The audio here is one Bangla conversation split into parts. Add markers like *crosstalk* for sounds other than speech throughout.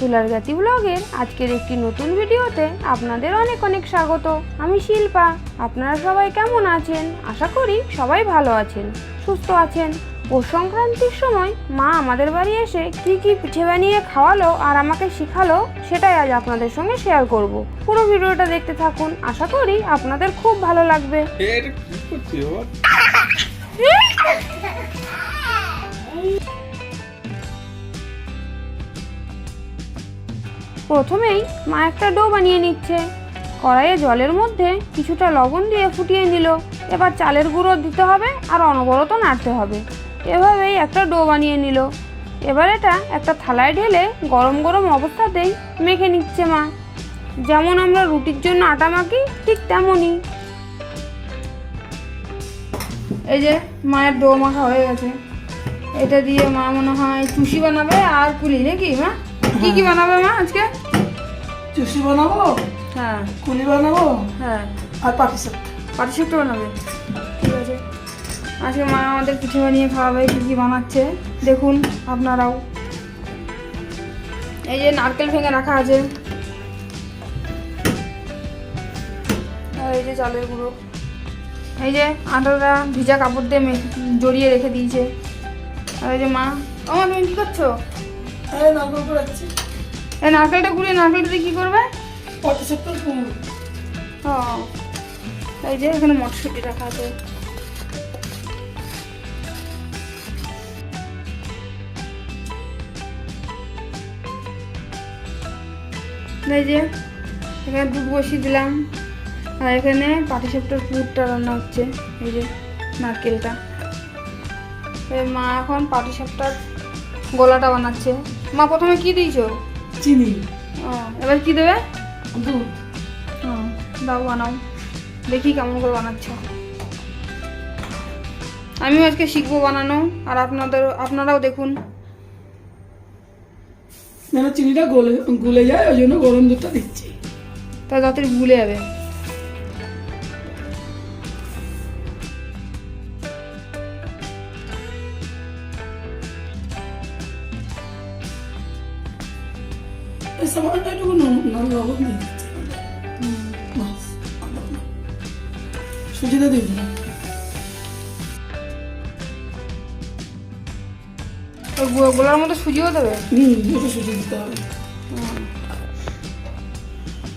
দুলার গাতি ব্লগের আজকের একটি নতুন ভিডিওতে আপনাদের অনেক অনেক স্বাগত। আমি শিল্পা। আপনারা সবাই কেমন আছেন? আশা করি সবাই ভালো আছেন সুস্থ আছেন। পৌষ সংক্রান্তির সময় মা আমাদের বাড়ি এসে কি কি পিঠে বানিয়ে খাওয়ালো আর আমাকে শেখালো সেটাই আজ আপনাদের সঙ্গে শেয়ার করব। পুরো ভিডিওটা দেখতে থাকুন। আশা করি আপনাদের খুব ভালো লাগবে। এটা কি *laughs* প্রথমেই মা একটা ডো বানিয়ে নিচ্ছে। কড়াইয়ে জলের মধ্যে কিছুটা লবণ দিয়ে ফুটিয়ে নিল। এবার চালের গুঁড়ো দিতে হবে আর অনবরত নাড়তে হবে। এভাবেই একটা ডো বানিয়ে নিল। এবার এটা একটা থালায় ঢেলে গরম গরম অবস্থাতেই মেখে নিচ্ছে মা। যেমন আমরা রুটির জন্য আটা মাখি, ঠিক তেমনই। এই যে মায়ের ডো মাখা হয়ে গেছে। এটা দিয়ে মা মনে হয় চুষি বানাবে আর পুলি, নাকি মা? কি কি বানাবে মা আজকে? চুষি বানাবো হ্যাঁ। কুলি বানাবো হ্যাঁ। আর পাটি সাপটা পাটিসাপটা বানাবে। ঠিক আছে। আজকে মা আমাদের পিঠে বানিয়ে খাওয়াবে কি কি বানাচ্ছে। দেখুন আপনারাও। এই যে নারকেল ভেঙে রাখা আছে। আর এই যে চালের গুঁড়ো। এই যে আটাটা ভিজা কাপড় দিয়ে জড়িয়ে রেখে দিয়েছে। আর এই যে মা ও মা, তুমি কি করছ? এই যাচ্ছি এই নারকেলটা গুঁড়িয়ে নারকেলটা কি করবে? ও এই যে এখানে মটরশুঁটি রাখা আছে। এই যে এখানে দুধ বসিয়ে দিলাম। আর এখানে পাটিসাপটার পুরটা রান্না হচ্ছে এই যে নারকেলটা। এই মা এখন পাটিসাপটার গোলাটা বানাচ্ছে। মা প্রথমে কি দিয়েছ? চিনি। ও এবার কি দেবে? দুধ। দাও বানাও। দেখি কেমন করে বানাচ্ছ। আমিও আজকে শিখব বানানো আর আপনাদের আপনারাও দেখুন। যেন চিনিটা গলে গুলে যায় ওই জন্য গরম দুধটা দিচ্ছি। তা তাড়াতাড়ি ভুলে যাবে। একটু লবণ দিয়ে দিচ্ছি বাস সুজিটা দিয়ে দিলাম ওই গো- গোলার মতো সুজিও দেবে হুম একটু সুজি দিতে হবে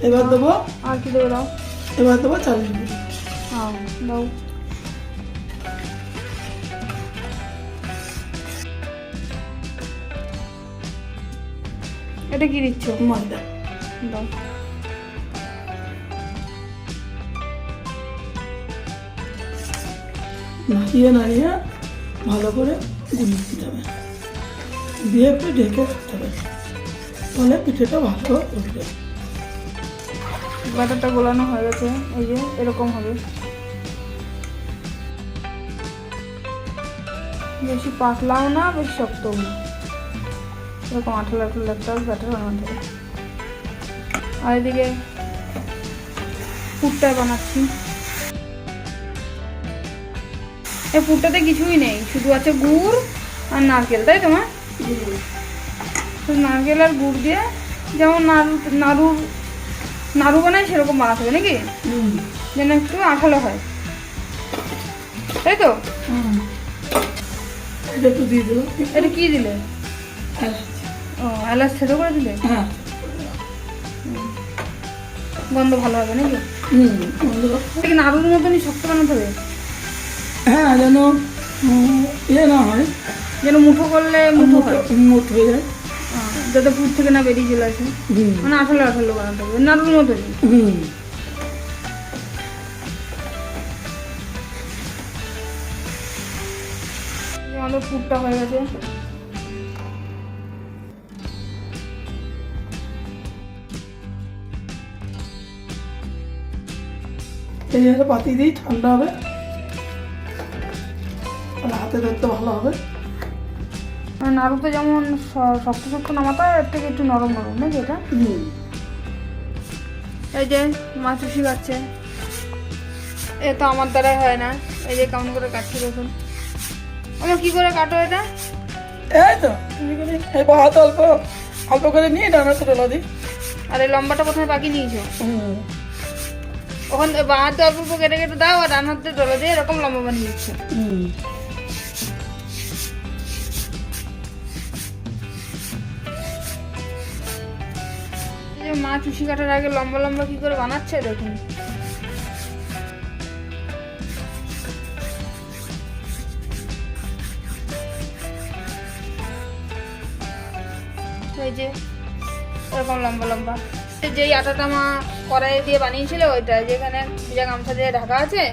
এবার দেবো আর কি দেবে দাও এবার দেবো চালের হ্যাঁ দাও এটা কি দিচ্ছ? ময়দা দাও। নাড়িয়ে নাড়িয়ে ভালো করে গুলিয়ে দিতে হবে। দিয়ে একটু ঢেকে রাখতে হবে। তাহলে পিঠেটা ভালো উঠবে। ব্যাটারটা গোলানো হয়ে গেছে। এই যে এরকম হবে। বেশি পাতলাও না বেশি শক্তও না। এরকম আঠালো আঠালো একটা ব্যাটার বানাতে হবে আর এদিকে পুরটা বানাচ্ছি। এই পুরটাতে কিছুই নেই শুধু আছে গুড় আর নারকেল তাই তো নারকেল আর গুড় দিয়ে যেমন নাড়ু নাড়ুর নাড়ু বানায় সেরকম বানাতে হবে নাকি? যেন একটু আঠালো হয়। তাই তো? হুম। এটা কি দিলে? এলাচ। ও এলাচ থেতো করে দিলে? হ্যাঁ। গন্ধ ভালো হবে নাকি? হুম। এটা নাড়ুর মতনই শক্ত বানাতে হবে। হ্যাঁ যেন ইয়ে না হয়। যেন মুঠো করলে মুঠো হয়। হয়ে যায়। যাতে পুর থেকে না বেরিয়ে চলে আসে। মানে আঠালো আঠালো বানাতে হবে নাড়ুর মতনই। হুম। আমাদের পুরটা হয়ে গেছে। এই একটা পাতি দিই ঠান্ডা হবে। তাহলে হাতে ধরতে ভালো হবে। মানে নাড়ুতে যেমন শক্ত শক্ত নামাতে হয় এর থেকে একটু নরম নরম নাকি এটা? এই যে মাছ শিখাচ্ছে এ তো আমার দ্বারা হয় না। এই যে কেমন করে কাটছি দেখুন। আমার কি করে কাটো এটা? এই তো এই হাত অল্প অল্প করে নিয়ে ডানাতে ডলা দিই আর এই লম্বাটা প্রথমে বাকি নিয়েছো। হুম। ওখান থেকে বাঁ হাতে অল্প কেটে কেটে দাও আর ডান হাতে ডলে দিয়ে এরকম লম্বা বানিয়ে এই মা চুষি কাটার আগে লম্বা লম্বা কি করে বানাচ্ছে দেখুন। এই যে এরকম লম্বা লম্বা। যেই আটাটা মা কড়াই দিয়ে বানিয়েছিল ওইটা যেখানে ভিজা গামছা দিয়ে ঢাকা আছে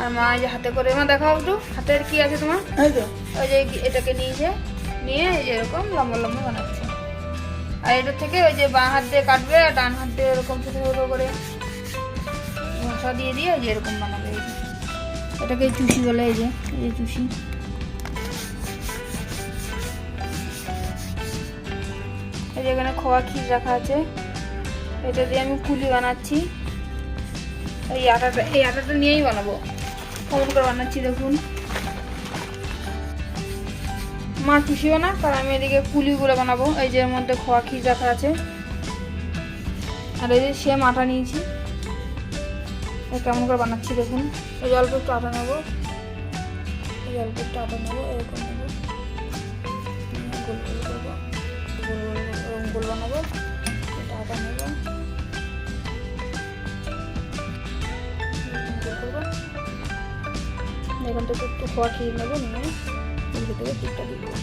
আর মা এই যে হাতে করে মা দেখাও একটু হাতের কি আছে তোমার? ওই যে এটাকে নিয়েছে নিয়ে যে এরকম লম্বা লম্বা বানাচ্ছে। আর এটা থেকে ওই যে বাঁ হাত দিয়ে কাটবে আর ডান হাত দিয়ে এরকম ছোটো ছোটো করে মশলা দিয়ে দিয়ে যে এরকম বানাবে। যে এটাকে চুষি বলে এই যে এই যে চুষি। এই যে এখানে খোয়া ক্ষীর রাখা আছে। এটা দিয়ে আমি পুলি বানাচ্ছি। এই আটাটা এই আটাটা নিয়েই বানাবো। কেমন করে বানাচ্ছি দেখুন। মা চুষিও না? কারণ আমি এদিকে পুলিগুলো বানাবো। এই যে এর মধ্যে খোয়া ক্ষীর রাখা আছে। আর এই যে সেম আটা নিয়েছি। কেমন করে বানাচ্ছি দেখুন। এই যে একটু আটা নেব। এই অল্প একটু আটা নেব, এরকম নেব। গোল গোল বানাবো। এটা আটা নেব। করব এখান থেকে একটু খোয়া ক্ষীর নেব, নিয়ে এর ভিতরে দুধটা দিয়ে দেবো।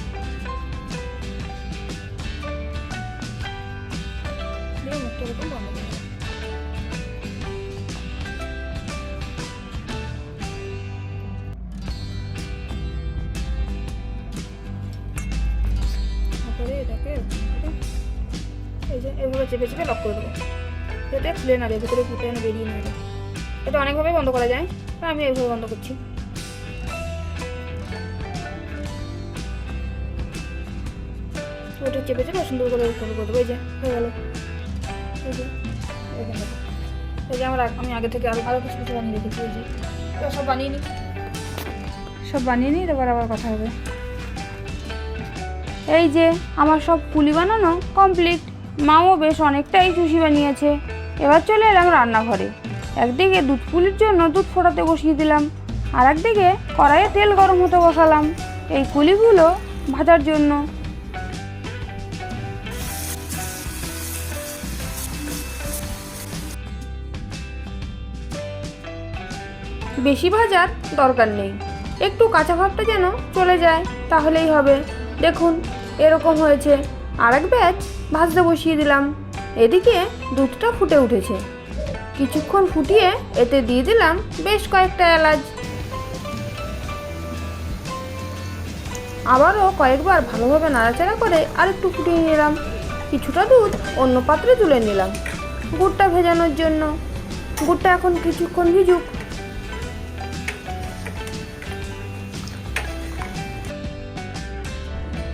দিয়ে এভাবে চেপে চেপে লক করে দেবো। যাতে খুলে না যায় ভেতরে ফুটে বেরিয়ে না যায়। এটা অনেকভাবে বন্ধ করা যায় আমি এইভাবে বন্ধ করছি। ওটা চেপে চেপে সুন্দর করে ফোন করে দেবো, এই যে, হয়ে গেল। এই যে আমার আমি আগে থেকে আরও আরও কিছু কিছু বানিয়ে রেখেছি, এই যে। সব বানিয়ে নিই সব বানিয়ে নিই তারপর আবার কথা হবে। এই যে, আমার সব পুলি বানানো কমপ্লিট মাও বেশ অনেকটাই চুষি বানিয়েছে। এবার চলে এলাম রান্নাঘরে। একদিকে দুধ পুলির জন্য দুধ ফোটাতে বসিয়ে দিলাম, আর একদিকে কড়াইয়ে তেল গরম হতে বসালাম এই কুলিগুলো ভাজার জন্য। বেশি ভাজার দরকার নেই, একটু কাঁচা ভাবটা যেন চলে যায়, তাহলেই হবে। দেখুন, এরকম হয়েছে। আর এক ব্যাচ ভাজতে বসিয়ে দিলাম। এদিকে দুধটা ফুটে উঠেছে। কিছুক্ষণ ফুটিয়ে এতে দিয়ে দিলাম বেশ কয়েকটা এলাচ। আবারও কয়েকবার ভালোভাবে নাড়াচাড়া করে আর একটু ফুটিয়ে নিলাম। কিছুটা দুধ অন্য পাত্রে তুলে নিলাম গুড়টা ভেজানোর জন্য। গুড়টা এখন কিছুক্ষণ ভিজুক।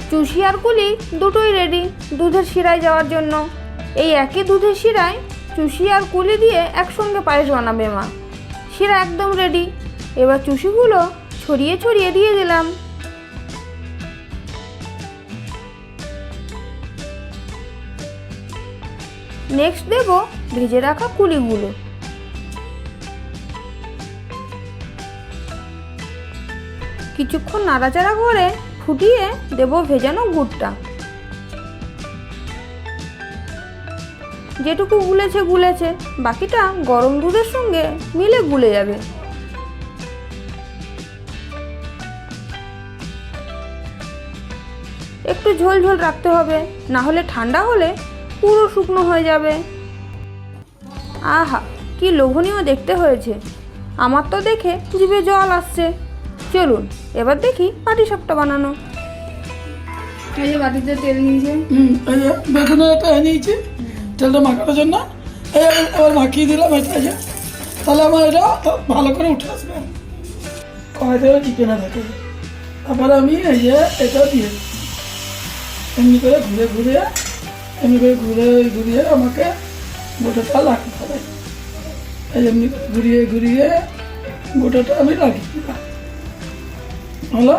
চুষি আর কুলি দুটোই রেডি দুধের শিরায় যাওয়ার জন্য। এই একই দুধের শিরায় চুষি আর কুলি দিয়ে একসঙ্গে পায়েস বানাবে মা। শিরা একদম রেডি এবার চুষিগুলো ছড়িয়ে ছড়িয়ে দিয়ে দিলাম। নেক্সট দেব ভেজে রাখা কুলিগুলো। কিছুক্ষণ নাড়াচাড়া করে ফুটিয়ে দেব ভেজানো গুড়টা। যেটুকু গুলেছে গুলেছে। বাকিটা গরম দুধের সঙ্গে মিলে গুলে যাবে। একটু ঝোল ঝোল রাখতে হবে না হলে ঠান্ডা হলে পুরো শুকনো হয়ে যাবে। আহা কি লোভনীয় দেখতে হয়েছে। আমার তো দেখে জিভে জল আসছে। চলুন এবার দেখি পাটি সাপটা বানানো। এই যে বাটিতে তেল নিয়েছে। হুম এই যে বেগুনের একটা নিয়েছি। তেলটা মাখানোর জন্য? এবার মাখিয়ে দিলাম এটা যে। তাহলে আমার এটা ভালো করে উঠে আসবে। কড়াই থেকে চিকেনে থাকে। তারপরে আমি এই যে এটা দিয়ে এমনি করে ঘুরে ঘুরে, এমনি করে ঘুরে ঘুরিয়ে আমাকে গোটাটা লাগতে হবে এই এমনি করে ঘুরিয়ে ঘুরিয়ে গোটাটা আমি লাগিয়ে দিলাম। হলো?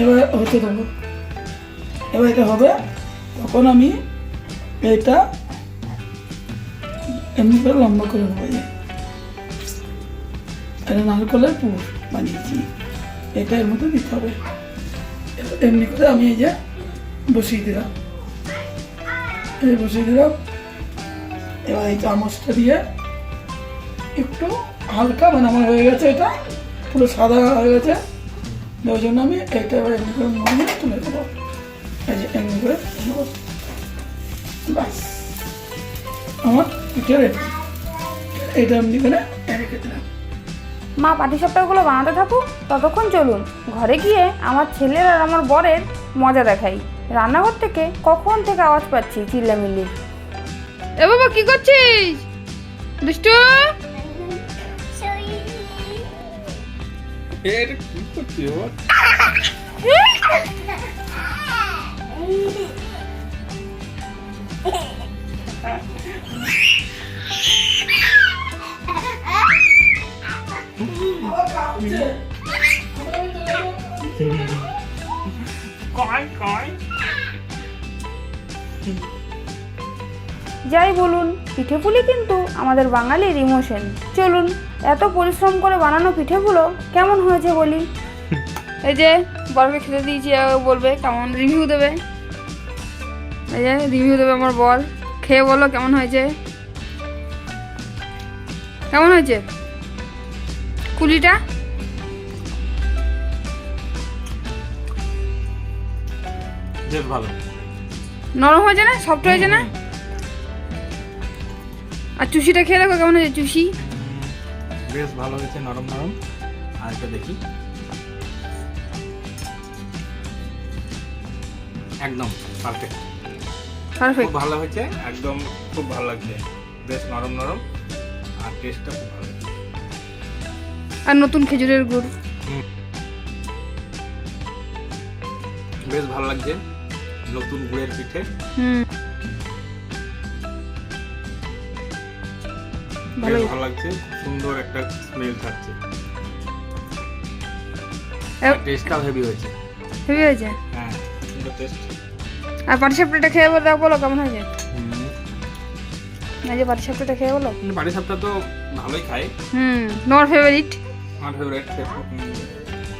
এবার হতে দেবো এবার এটা হবে, তখন আমি এটা এমনি করে লম্বা করে নেব এটা নারকলের পুর বানিয়েছি। এটা এর মধ্যে দিতে হবে। এমনি করে আমি এই যে বসিয়ে দিলাম। এই বসিয়ে দিলাম। এবার এই চামচটা দিয়ে একটু হালকা মানে আমার হয়ে গেছে এটা, পুরো সাদা হয়ে গেছে। ওই জন্য আমি এটা এবার এমনি করে নড়িয়ে তুলে দেবো বাস আমার পিঠে রেডি এটা এমনি করে রেখে দিলাম। মা পাটিসাপটাগুলো বানাতে থাকুক ততক্ষণ চলুন ঘরে গিয়ে আমার ছেলের আর আমার বরের মজা দেখাই। রান্নাঘর থেকে কখন থেকে আওয়াজ পাচ্ছি চিল্লামিল্লি। এ বাবা কি করছিস? দুষ্টু? এটা কি করছি ও কয় কয় যাই বলুন পিঠেপুলি কিন্তু আমাদের বাঙালির ইমোশন। চলুন এত পরিশ্রম করে বানানো পিঠেগুলো কেমন হয়েছে বলি? এই যে বরফে খেতে দিয়েছি ও বলবে কেমন রিভিউ দেবে। এই যে রিভিউ দেবে আমার বল খেয়ে বলো কেমন হয়েছে? কেমন হয়েছে? কুলিটা? বেশ ভালো। নরম হয়েছে না? সফট হয়েছে না? আর চুষিটা খেয়ে দেখো কেমন হয়েছে চুষি। বেশ ভালো হয়েছে নরম নরম। আর একটা দেখি। একদম পারফেক্ট পারফেক্ট খুব ভালো হয়েছে একদম খুব ভালো লাগছে। বেশ নরম নরম আর টেস্টটা খুব ভালো আর নতুন খেজুরের গুড়। বেশ ভালো লাগছে নতুন গুড়ের পিঠে। হুম। ভালো লাগছে। সুন্দর একটা স্মেল থাকছে টেস্টটাও হেভি হয়েছে। হেভি হয়েছে? হ্যাঁ সুন্দর টেস্ট আর পাটিসাপটাটা খেয়ে বলো দেখ বলো কেমন হয়েছে? এই যে পাটিসাপটাটা খেয়ে বলো। বাড়ি সাপটা তো ভালোই খাই হুম তোমার ফেভারিট আমার ফেভারিট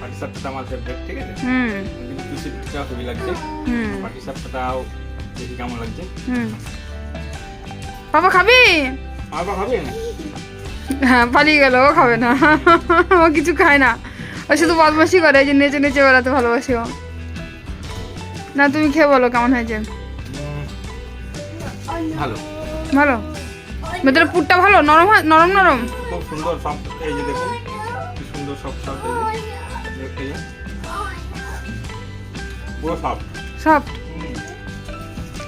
পাটি সাপটা আমার ফেভারিট ঠিক আছে? হুম। কিন্তু হেভি লাগছে। হুম। পাটি দেখি কেমন লাগছে? হুম। বাবা খাবি? আর বা খাবে? হ্যাঁ পালিয়ে গেল ও খাবে না। ও কিছু খায় না। ও শুধু বদমাসি করে এই যে নেচে নেচে বেড়াতে ভালোবাসি ও। না তুমি খেয়ে বলো কেমন হয়েছে? ভালো। ভালো? ভেতরে পুরটা ভালো? নরম নরম নরম? খুব সুন্দর সব এই যে দেখুন কি সুন্দর সব সব দেখতে পুরো সব সফট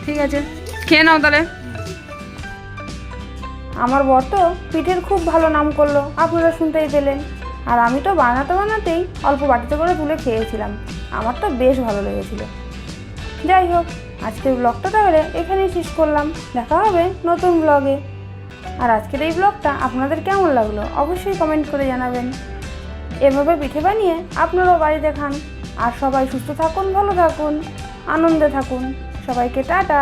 ঠিক আছে। খেয়ে নাও তাহলে। আমার বর তো পিঠের খুব ভালো নাম করল আপনারা শুনতেই পেলেন। আর আমি তো বানাতে বানাতেই অল্প বাটিতে করে তুলে খেয়েছিলাম। আমার তো বেশ ভালো লেগেছিল। যাই হোক, আজকের ব্লগটা তাহলে এখানেই শেষ করলাম। দেখা হবে নতুন ব্লগে। আর আজকের এই ব্লগটা আপনাদের কেমন লাগল অবশ্যই কমেন্ট করে জানাবেন। এভাবে পিঠে বানিয়ে আপনারাও বাড়িতে খান আর সবাই সুস্থ থাকুন, ভালো থাকুন, আনন্দে থাকুন। সবাইকে টাটা।